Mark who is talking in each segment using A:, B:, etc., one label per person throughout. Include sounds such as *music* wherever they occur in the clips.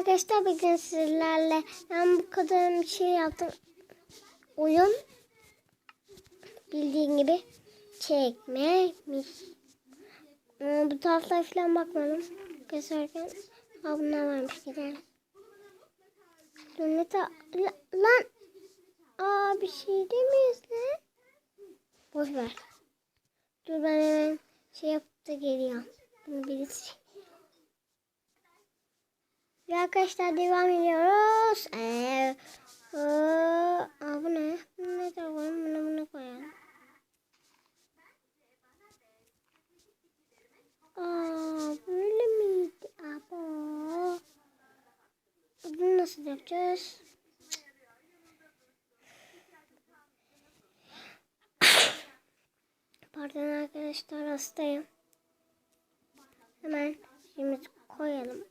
A: arkadaşlar bugün sizlerle ben bu kadar bir şey yaptım. Oyun bildiğin gibi çekmemiş. Ee, bu taraflara falan bakmadım. Keserken ha bunlar varmış gidelim. Ta La- lan Aa bir şey demeyiz lan. Boş ver. Dur ben hemen şey yapıp da geliyorum. Bunu birisi ve arkadaşlar devam ediyoruz. Ee, o, aa, bu ne? Ne koyalım? Bunu bunu koyalım. Aa, böyle miydi? Abo. Bunu nasıl yapacağız? Pardon arkadaşlar hastayım. Hemen şimdi koyalım.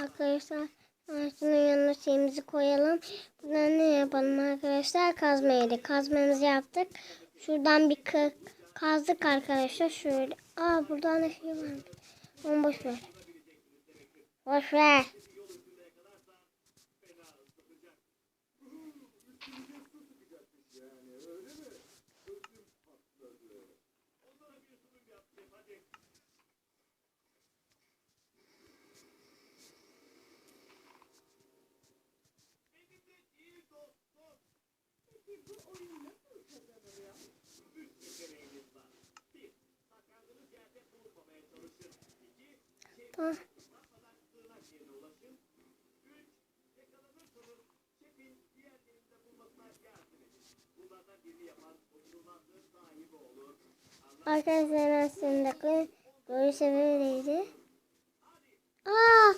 A: Arkadaşlar ağaçların yanına şeyimizi koyalım. Buradan ne yapalım arkadaşlar? Kazma yedik. Kazmamızı yaptık. Şuradan bir kazdık arkadaşlar. Şöyle. Aa buradan ne şey var. Onu boş ver. Boş ver. Tamam. Arkadaşlar aslında görüş böyleydi. Aa,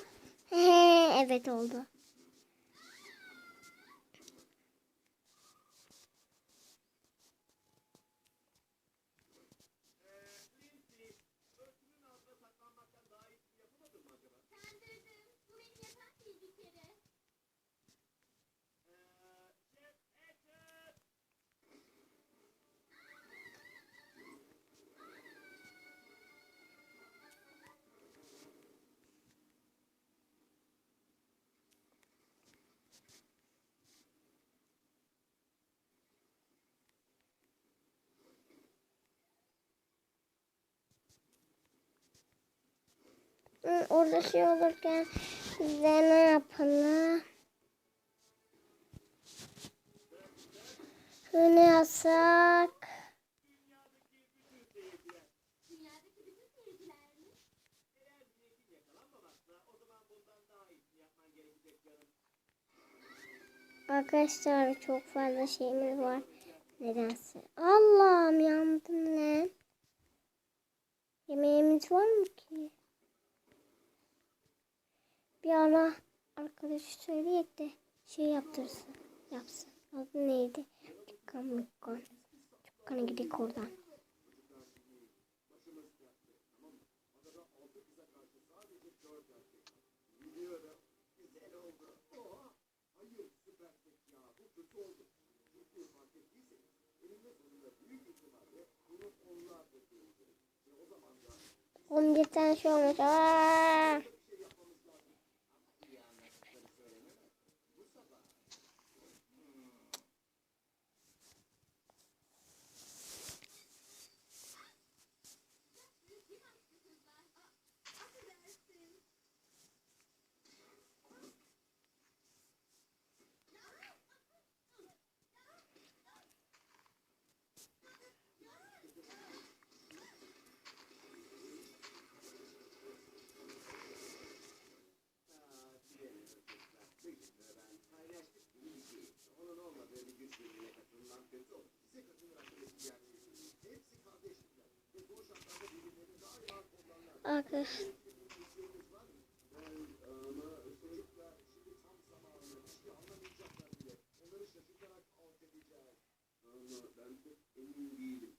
A: *laughs* evet oldu. Orada şey olurken bize ne yapalım? Ne yasak? Arkadaşlar çok fazla şeyimiz var. Nedense. Allah'ım yandım lan. Yemeğimiz var mı ki? Bir ara arkadaşı söyleyek de şey yaptırsın. Yapsın. Adı neydi? Dükkan mükkan. Dükkana gidelim oradan. On bir tane şey olmuş. Aa! Arkadaşlar. Ben çok emin değilim.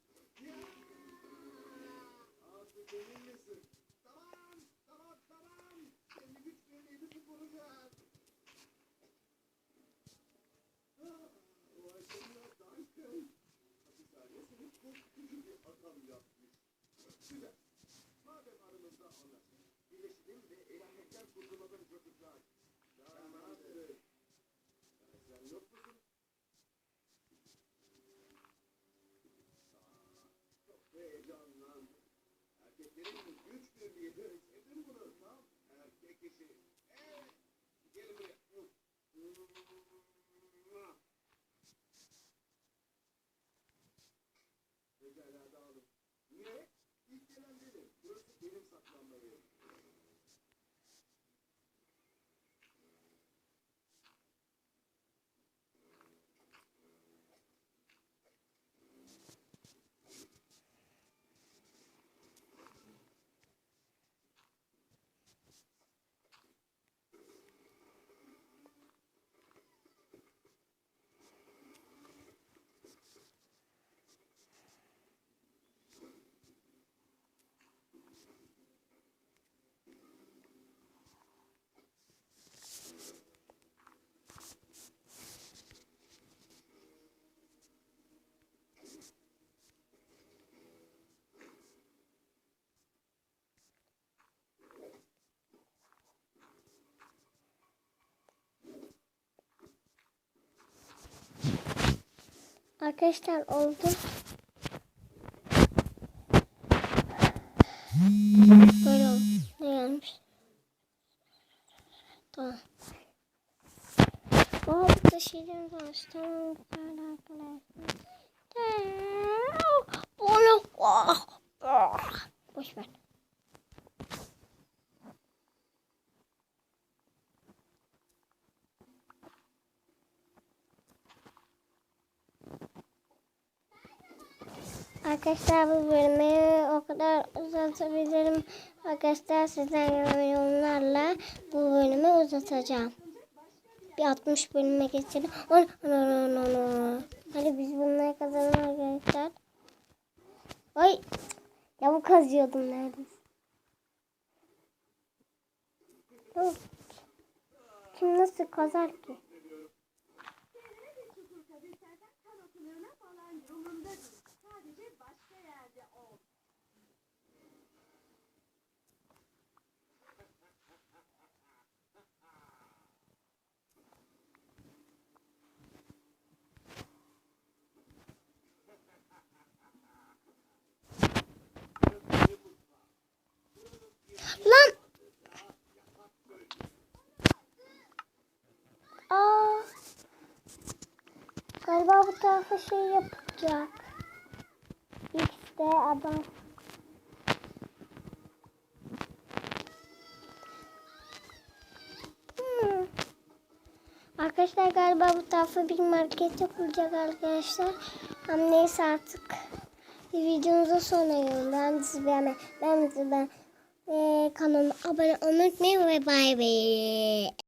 B: Arkadaşlar oldu. Böyle. Ne gelmiş? Tamam. Aa burada şeylerimiz var. Tamam arkadaşlar. Bunu ah, ah. boş ver. Arkadaşlar bu bölümü o kadar uzatabilirim. Arkadaşlar sizden gelen yorumlarla bu bölümü uzatacağım. Bir 60 bölüme geçelim. On, on, on, on, on. Hadi biz bunları kazanalım arkadaşlar. Ay. Ya bu kazıyordum neredeyse. Kim nasıl kazar ki? Lan! Aa! Galiba bu tarafa şey yapacak. X'de adam. Hmm. Arkadaşlar galiba bu tarafa bir market yapılacak arkadaşlar. Ama neyse artık. Videomuza sonra gelin. Ben sizi beğenme. Ben sizi ben. Ve kanalıma abone olmayı unutmayın ve bay bay.